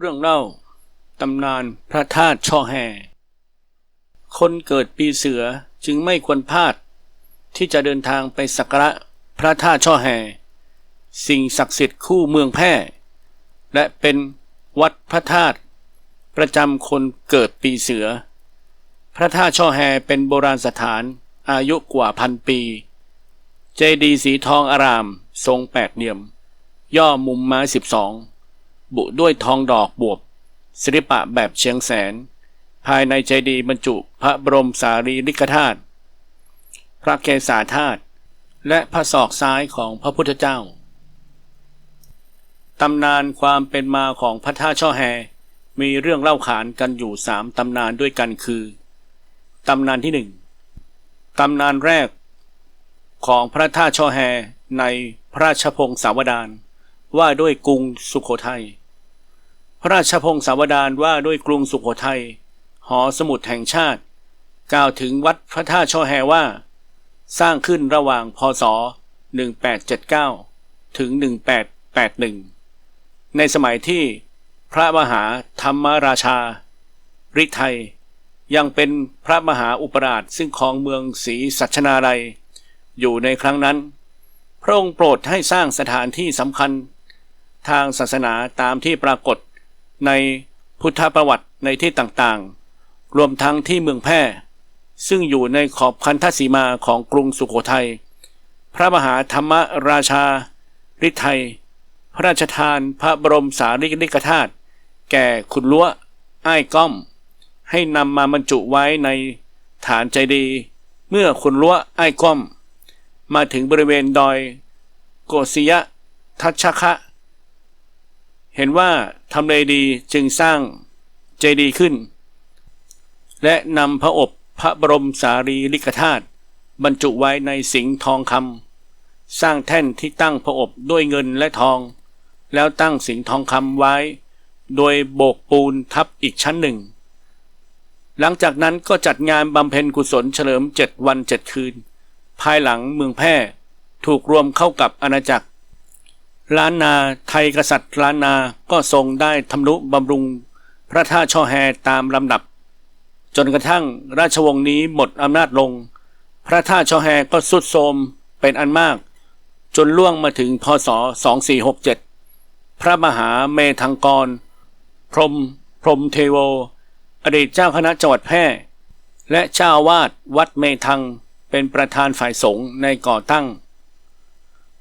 เรื่องเล่า ตำนานพระธาตุช่อแฮ คนเกิดปีเสือจึงไม่ควรพลาด ที่จะเดินทางไปสักการะพระธาตุช่อแฮ สิ่งศักดิ์สิทธิ์คู่เมืองแพร่ และเป็นวัดพระธาตุประจำคนเกิดปีเสือ พระธาตุช่อแฮเป็นโบราณสถานอายุกว่าพันปี เจดีย์สีทองอาราม ทรงแปดเหลี่ยม ย่อมุมไม้สิบสอง บุด้วยทองดอกบวบศิลปะแบบเชียงแสน ภายในเจดีบรรจุพระบรมสารีริกธาตุพระเกศาธาตุและพระศอกซ้ายของพระพุทธเจ้าตำนานความเป็นมาของพระธาตุช่อแฮ มีเรื่องเล่าขานกันอยู่สามตำนานด้วยกันคือ ตำนานที่หนึ่งตำนานแรก ของพระธาตุช่อแฮในพระราชพงศาวดารว่าด้วยกรุงสุขโขทัย พระราชพงศาวดารว่าด้วยกรุงสุขโขทัย หอสมุดแห่งชาติ กล่าวถึงวัดพระธาตุช่อแฮว่า สร้างขึ้นระหว่างพศ 1879 ถึง 1881 ในสมัยที่พระมหาธรรมราชา ฤทัย ยังเป็นพระมหาอุปราชซึ่งครองเมืองศรีสัชนาลัย อยู่ในครั้งนั้น พระองค์โปรดให้สร้างสถานที่สำคัญ ทางศาสนาตามที่ปรากฏ ในพุทธประวัติในที่ต่างๆ รวมทั้งที่เมืองแพร่ ซึ่งอยู่ในขอบคันธสีมาของกรุงสุโขทัย พระมหาธรรมราชาฤทัยพระราชทานพระบรมสารีริกธาตุแก่ขุนลัวอ้ายก้อม ให้นำมาบรรจุไว้ในฐานใจดี เมื่อขุนลัวอ้ายก้อม มาถึงบริเวณดอย โกศิยะทัชคะ เห็นว่าทำเลดีจึงสร้างเจดีย์ขึ้น และนำพระอบพระบรมสารีริกธาตุบรรจุไว้ในสิงห์ทองคำสร้างแท่นที่ตั้งพระอบด้วยเงินและทอง แล้วตั้งสิงห์ทองคำไว้ โดยโบกปูนทับอีกชั้นหนึ่ง หลังจากนั้นก็จัดงานบำเพ็ญกุศลเฉลิมเจ็ดวันเจ็ดคืน ภายหลังเมืองแพร่ถูกรวมเข้ากับอาณาจักร ล้านนาไทยกษัตริย์ล้านนาก็ทรงได้ทำนุบำรุงพระท่าตุช่อแฮตามลำดับ จนกระทั่งราชวงศ์นี้หมดอำนาจลง พระท่าตุช่อแฮก็สุดโทรมเป็นอันมาก จนล่วงมาถึงพศ 2467 พระมหาเมธังกร พรหมพรหมเทโว อดีตเจ้าคณะจังหวัดแพร่ และเจ้าวาดวัดเมธังเป็นประธานฝ่ายสงฆ์ในก่อตั้ง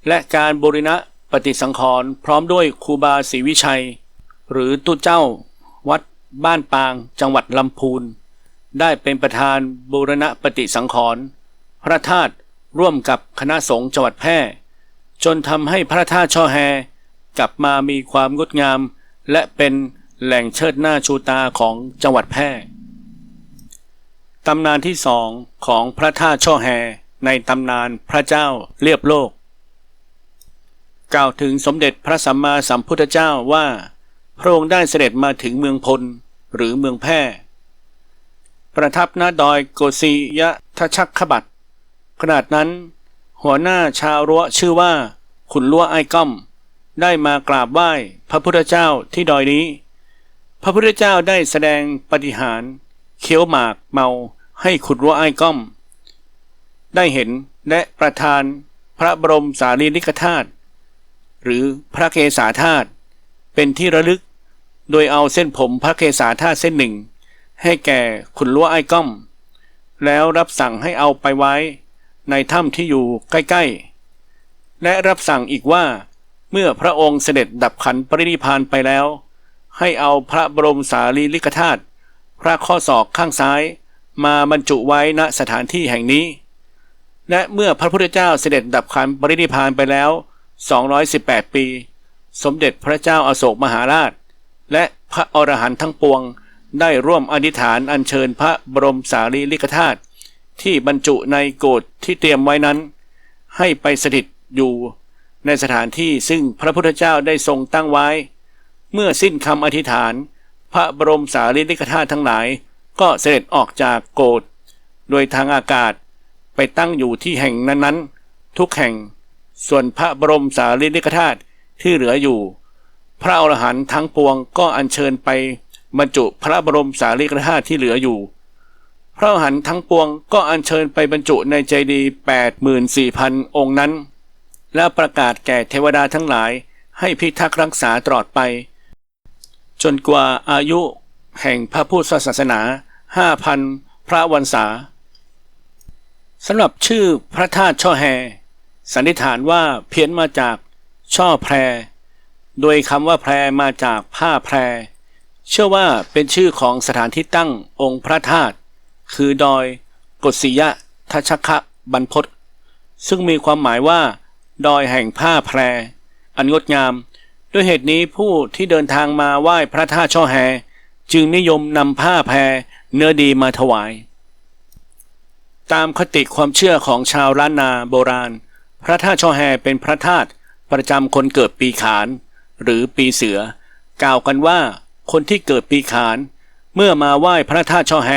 และการบริณะ ฏิสังขรณ์พร้อมด้วยครูบาศรีวิชัย หรือตุเจ้า วัดบ้านปาง จังหวัดลำพูน ได้เป็นประธานบูรณะปฏิสังขรณ์พระธาตุร่วมกับคณะสงฆ์จังหวัดแพร่ จนทำให้พระธาตุช่อแฮ กลับมามีความงดงาม และเป็นแหล่งเชิดหน้าชูตาของจังหวัดแพร่ตำนานที่สองของพระธาตุช่อแฮในตำนานพระเจ้าเรียบโลก กล่าวถึงสมเด็จพระสัมมาสัมพุทธเจ้าว่า พระองค์ได้เสด็จมาถึงเมืองพลหรือเมืองแพร่ ประทับณดอยโกศิยะทชักขบัตขนาดนั้น หัวหน้าชาวรั้วชื่อว่า ขุนลัวไอ้ก้อม ได้มากราบไหว้พระพุทธเจ้าที่ดอยนี้ พระพุทธเจ้าได้แสดงปฏิหารเคี้ยวหมากเมาให้ขุนลัวไอ้ก้อม ได้เห็นและประทานพระบรมสารีริกธาตุ หรือพระเกศาธาตุเป็นที่ระลึก โดยเอาเส้นผมพระเกศาธาตุเส้นหนึ่ง ให้แก่ขุนลัวไอ้ก้อม แล้วรับสั่งให้เอาไปไว้ ในถ้ำที่อยู่ใกล้ๆ และรับสั่งอีกว่า เมื่อพระองค์เสด็จดับขันปรินิพานไปแล้ว ให้เอาพระบรมสารีริกธาตุพระข้อศอกข้างซ้าย มาบรรจุไว้ณสถานที่แห่งนี้ และเมื่อพระพุทธเจ้าเสด็จดับขันปรินิพานไปแล้ว 218 ปี สมเด็จพระเจ้าอาโศกมหาราช และพระอรหันต์ทั้งปวง ได้ร่วมอธิษฐานอัญเชิญพระบรมสารีริกธาตุที่บรรจุในโกฏที่เตรียมไว้นั้น ให้ไปสถิตอยู่ในสถานที่ซึ่งพระพุทธเจ้าได้ทรงตั้งไว้ เมื่อสิ้นคำอธิษฐาน พระบรมสารีริกธาตุทั้งหลาย ก็เสด็จออกจากโกฏโดยทางอากาศไปตั้งอยู่ที่แห่งนั้นๆ ทุกแห่ง ส่วนพระบรมสารีริกธาตุที่เหลืออยู่ พระอรหันต์ทั้งปวงก็อัญเชิญไปบรรจุพระบรมสารีริกธาตุที่เหลืออยู่ พระอรหันต์ทั้งปวงก็อัญเชิญไปบรรจุในใจดีแปดหมื่นสี่พันองค์นั้น และประกาศแก่เทวดาทั้งหลายให้พิทักษ์รักษาตลอดไป จนกว่าอายุแห่งพระพุทธศาสนาห้าพันพระวันษาสำหรับชื่อพระธาตุช่อแฮ สันนิษฐานว่าเพี้ยนมาจากช่อแพร โดยคำว่าแพรมาจากผ้าแพร เชื่อว่าเป็นชื่อของสถานที่ตั้งองค์พระธาตุคือดอยกศิยะทัชคะบรรพตซึ่งมีความหมายว่า ดอยแห่งผ้าแพร อันงดงาม ด้วยเหตุนี้ผู้ที่เดินทางมาไหว้พระธาตุช่อแฮ จึงนิยมนำผ้าแพรเนื้อดีมาถวาย ตามคติความเชื่อของชาวล้านนาโบราณ พระธาตุช่อแฮเป็นพระธาตุประจำคนเกิดปีขาน หรือปีเสือ กล่าวกันว่า คนที่เกิดปีขาน เมื่อมาไหว้พระธาตุช่อแฮ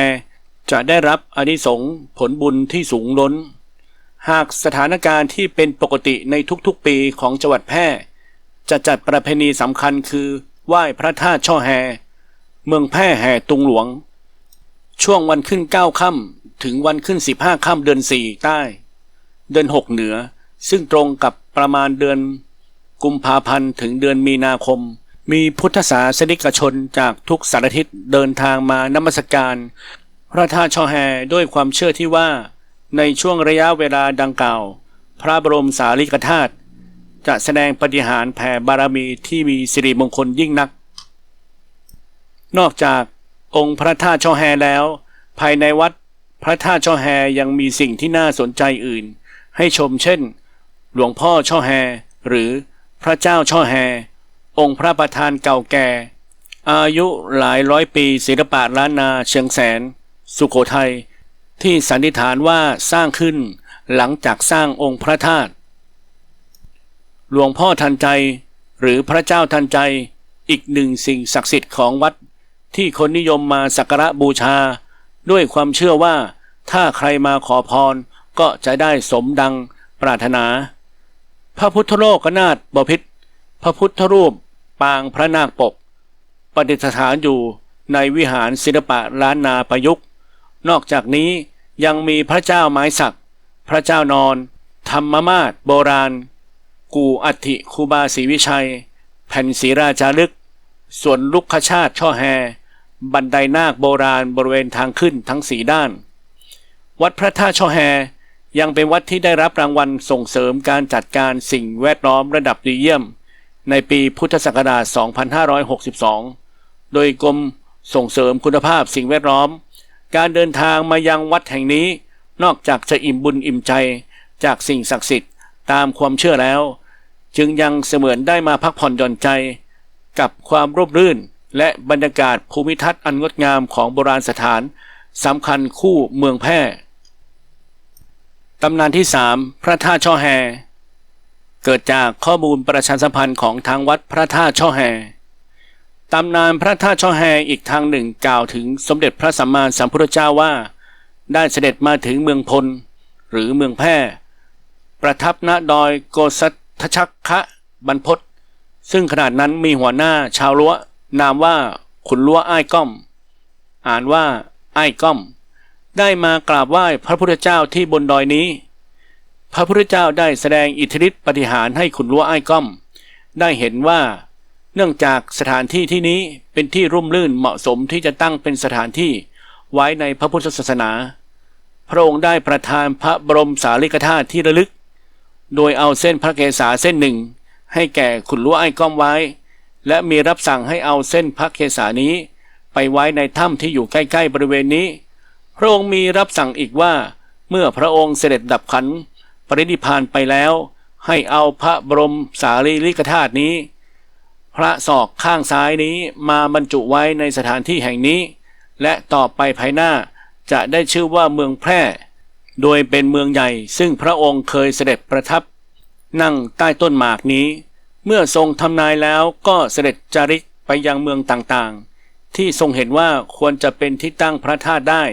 จะได้รับอนิสงส์ผลบุญที่สูงล้น หากสถานการณ์ที่เป็นปกติในทุกๆปีของจังหวัดแพร่ จะจัดประเพณีสำคัญคือไหว้พระธาตุช่อแฮ เมืองแพร่แห่ตุงหลวง ช่วงวันขึ้นเก้าค่ำถึงวันขึ้นสิบห้าค่ำเดือนสี่ใต้ เดือนหกเหนือ ซึ่งตรงกับประมาณเดือนกุมภาพันธ์ถึงเดือนมีนาคม มีพุทธศาสนิกชนจากทุกสารทิศเดินทางมานมัสการ พระธาตุช่อแฮด้วยความเชื่อที่ว่า ในช่วงระยะเวลาดังกล่าว พระบรมสารีริกธาตุจะแสดงปฏิหารแผ่บารมีที่มีสิริมงคลยิ่งนัก นอกจากองค์พระธาตุช่อแฮแล้ว ภายในวัดพระธาตุช่อแฮยังมีสิ่งที่น่าสนใจอื่น ให้ชมเช่น หลวงพ่อช่อแฮ หรือพระเจ้าช่อแฮ องค์พระประธานเก่าแก่ อายุหลายร้อยปีศิลปะล้านนาเชียงแสน สุโขทัย ที่สันนิษฐานว่าสร้างขึ้นหลังจากสร้างองค์พระธาตุหลวงพ่อทันใจ หรือพระเจ้าทันใจอีกหนึ่งสิ่งศักดิ์สิทธิ์ของวัด ที่คนนิยมมาสักการะบูชา ด้วยความเชื่อว่าถ้าใครมาขอพรก็จะได้สมดังปรารถนา พระพุทธโลกนาถบพิตรพระพุทธรูป ปางพระนาคปก ประดิษฐานอยู่ในวิหารศิลปะล้านนาประยุกต์ นอกจากนี้ยังมีพระเจ้าไม้สัก พระเจ้านอน ธรรมมาศโบราณ กูอัฐิคูบาศรีวิชัย แผ่นศีราจารึก ส่วนลุกขชาติช่อแฮ บันไดนาคโบราณบริเวณทางขึ้นทั้งสีด้าน วัดพระธาตุช่อแฮ ยังเป็นวัดที่ได้รับรางวัลส่งเสริมการจัดการสิ่งแวดล้อมระดับดีเยี่ยม ในปีพุทธศักราช 2562 โดยกรมส่งเสริมคุณภาพสิ่งแวดล้อม การเดินทางมายังวัดแห่งนี้ นอกจากจะอิ่มบุญอิ่มใจจากสิ่งศักดิ์สิทธิ์ตามความเชื่อแล้ว จึงยังเสมือนได้มาพักผ่อนหย่อนใจ กับความร่มรื่น และบรรยากาศภูมิทัศน์อันงดงามของโบราณสถานสำคัญคู่เมืองแพร่ ตำนานที่สามพระธาตุช่อแฮ เกิดจากข้อมูลประชาสัมพันธ์ของทางวัดพระธาตุช่อแฮ ตำนานพระธาตุช่อแฮอีกทางหนึ่งกล่าวถึงสมเด็จพระสัมมาสัมพุทธเจ้าว่า ได้เสด็จมาถึงเมืองพล หรือเมืองแพร่ ประทับณดอยโกสัทชักคะบรรพตซึ่งขนาดนั้นมีหัวหน้าชาวล้ว นามว่าขุนล้วอ้ายก้อม อ่านว่าอ้ายก้อม ได้มากราบไหว้พระพุทธเจ้าที่บนดอยนี้ พระพุทธเจ้าได้แสดงอิทธิฤทธิปฏิหารให้ขุนล้วไอ้ก้อม ได้เห็นว่าเนื่องจากสถานที่ที่นี้เป็นที่ร่มรื่นเหมาะสมที่จะตั้งเป็นสถานที่ไว้ในพระพุทธศาสนา พระองค์ได้ประทานพระบรมสารีริกธาตุที่ระลึก โดยเอาเส้นพระเกศาเส้นหนึ่ง ให้แก่ขุนล้วไอ้ก้อมไว้ และมีรับสั่งให้เอาเส้นพระเกศานี้ ไปไว้ในถ้ำที่อยู่ใกล้ๆบริเวณนี้ พระองค์มีรับสั่งอีกว่า เมื่อพระองค์เสด็จดับขันปรินิพานไปแล้ว ให้เอาพระบรมสารีริกธาตุนี้ พระศอกข้างซ้ายนี้มาบรรจุไว้ในสถานที่แห่งนี้ และต่อไปภายหน้าจะได้ชื่อว่าเมืองแพร่ โดยเป็นเมืองใหญ่ซึ่งพระองค์เคยเสด็จประทับ นั่งใต้ต้นหมากนี้ เมื่อทรงทำนายแล้วก็เสด็จจาริกไปยังเมืองต่างๆ ที่ทรงเห็นว่าควรจะเป็นที่ตั้งพระธาตุได้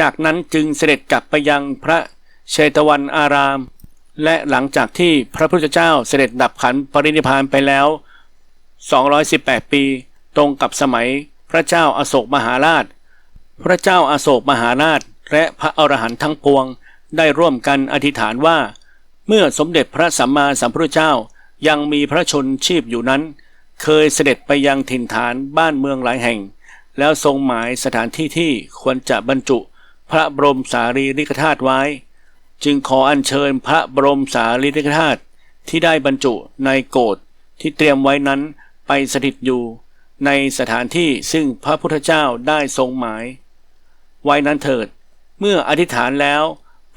จากนั้นจึงเสด็จกลับไปยังพระเชตวันอาราม และหลังจากที่พระพุทธเจ้าเสด็จดับขันปรินิพพานไปแล้ว 218 ปี ตรงกับสมัยพระเจ้าอาโศกมหาราช พระเจ้าอาโศกมหาราช และพระอรหันต์ทั้งปวง ได้ร่วมกันอธิษฐานว่า เมื่อสมเด็จพระสัมมาสัมพุทธเจ้ายังมีพระชนชีพอยู่นั้น เคยเสด็จไปยังถิ่นฐานบ้านเมืองหลายแห่ง แล้วทรงหมายสถานที่ที่ควรจะบรรจุ พระบรมสารีริกธาตุไว้ จึงขออัญเชิญพระบรมสารีริกธาตุที่ได้บรรจุในโกฏที่เตรียมไว้นั้นไปสถิตอยู่ในสถานที่ซึ่งพระพุทธเจ้าได้ทรงหมาย ไว้นั้นเถิด เมื่ออธิษฐานแล้ว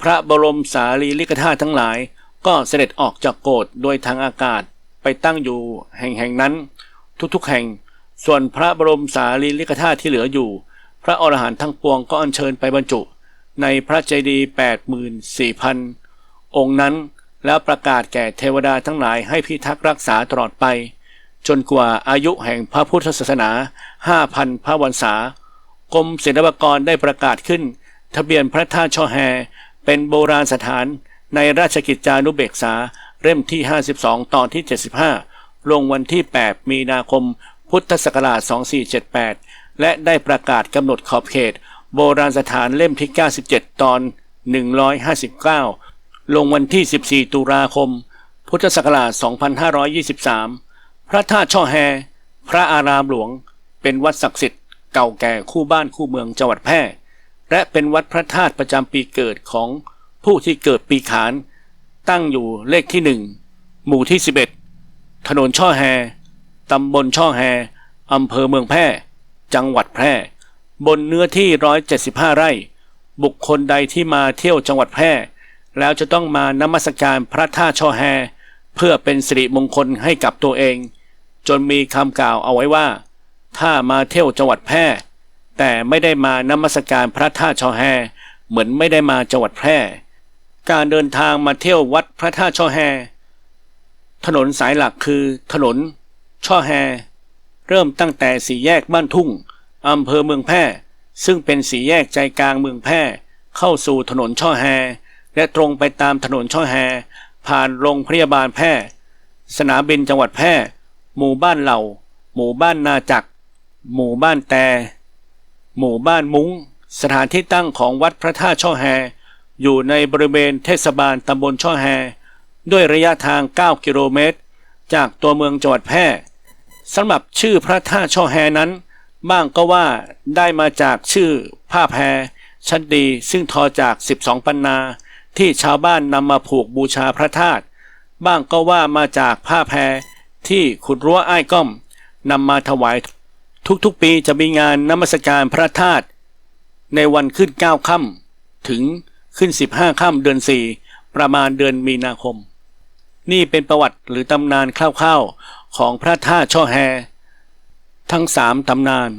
พระบรมสารีริกธาตุทั้งหลาย ก็เสด็จออกจากโกฏโดยทางอากาศไปตั้งอยู่แห่งแห่งนั้น ทุกๆแห่ง ส่วนพระบรมสารีริกธาตุที่เหลืออยู่ พระอรหันต์ทั้งปวงก็อัญเชิญไปบรรจุ ในพระเจดีย์แปดหมื่นสี่พันองค์นั้นแล้วประกาศแก่เทวดาทั้งหลายให้พิทักษ์รักษาตลอดไป จนกว่าอายุแห่งพระพุทธศาสนาห้าพันพระวันษากรมศิลปากรได้ประกาศขึ้น ทะเบียนพระธาตุช่อแฮ เป็นโบราณสถานในราชกิจจานุเบกษาเล่มที่ 52 ตอนที่ 75 ลงวันที่ 8 มีนาคม พุทธศักราช 2478 และได้ประกาศกำหนดขอบเขต โบราณสถานเล่มที่ 97 ตอน 159 ลงวันที่ 14 ตุลาคม พุทธศักราช 2523 พระธาตุช่อแฮ พระอารามหลวง เป็นวัดศักดิ์สิทธิ์เก่าแก่คู่บ้านคู่เมืองจังหวัดแพร่ และเป็นวัดพระธาตุประจำปีเกิดของผู้ที่เกิดปีขาน ตั้งอยู่เลขที่หนึ่งหมู่ที่ 11 ถนนช่อแฮ ตำบลช่อแฮ อำเภอเมืองแพร่ จังหวัดแพร่ บนเนื้อที่ 175 ไร่ บุคคลใดที่มาเที่ยวจังหวัดแพร่ แล้วจะต้องมานมัสการพระธาตุช่อแฮ เพื่อเป็นสิริมงคลให้กับตัวเอง จนมีคำกล่าวเอาไว้ว่า ถ้ามาเที่ยวจังหวัดแพร่ แต่ไม่ได้มานมัสการพระธาตุช่อแฮ เหมือนไม่ได้มาจังหวัดแพร่ การเดินทางมาเที่ยววัดพระธาตุช่อแฮ ถนนสายหลักคือถนนช่อแฮ เริ่มตั้งแต่สี่แยกบ้านทุ่งอำเภอเมืองแพร่ ซึ่งเป็นสี่แยกใจกลางเมืองแพร่ เข้าสู่ถนนช่อแฮ และตรงไปตามถนนช่อแฮ ผ่านโรงพยาบาลแพร่ สนามบินจังหวัดแพร่ หมู่บ้านเหล่า หมู่บ้านนาจักร หมู่บ้านแต่ หมู่บ้านมุง้ง สถานที่ตั้งของวัดพระธาตุช่อแฮ อยู่ในบริเวณเทศบาลตำบลช่อแฮ ด้วยระยะทาง 9 กิโลเมตร จากตัวเมืองจังหวัดแพร่ สำหรับชื่อพระธาตุช่อแฮนั้น บ้างก็ว่าได้มาจากชื่อผ้าแพรชั้นดีซึ่งทอจาก 12 ปันนา ที่ชาวบ้านนำมาผูกบูชาพระธาตุบ้างก็ว่ามาจากผ้าแพรที่ขุดรั้วอ้ายก้อมนำมาถวายทุกๆปีจะมีงานนมัสการพระธาตุในวันขึ้น 9 ค่ำถึงขึ้น 15 ค่ำเดือน 4 ประมาณเดือนมีนาคม นี่เป็นประวัติหรือตำนานคร่าวๆ ของพระธาตุช่อแฮ ทั้งสามตำนาน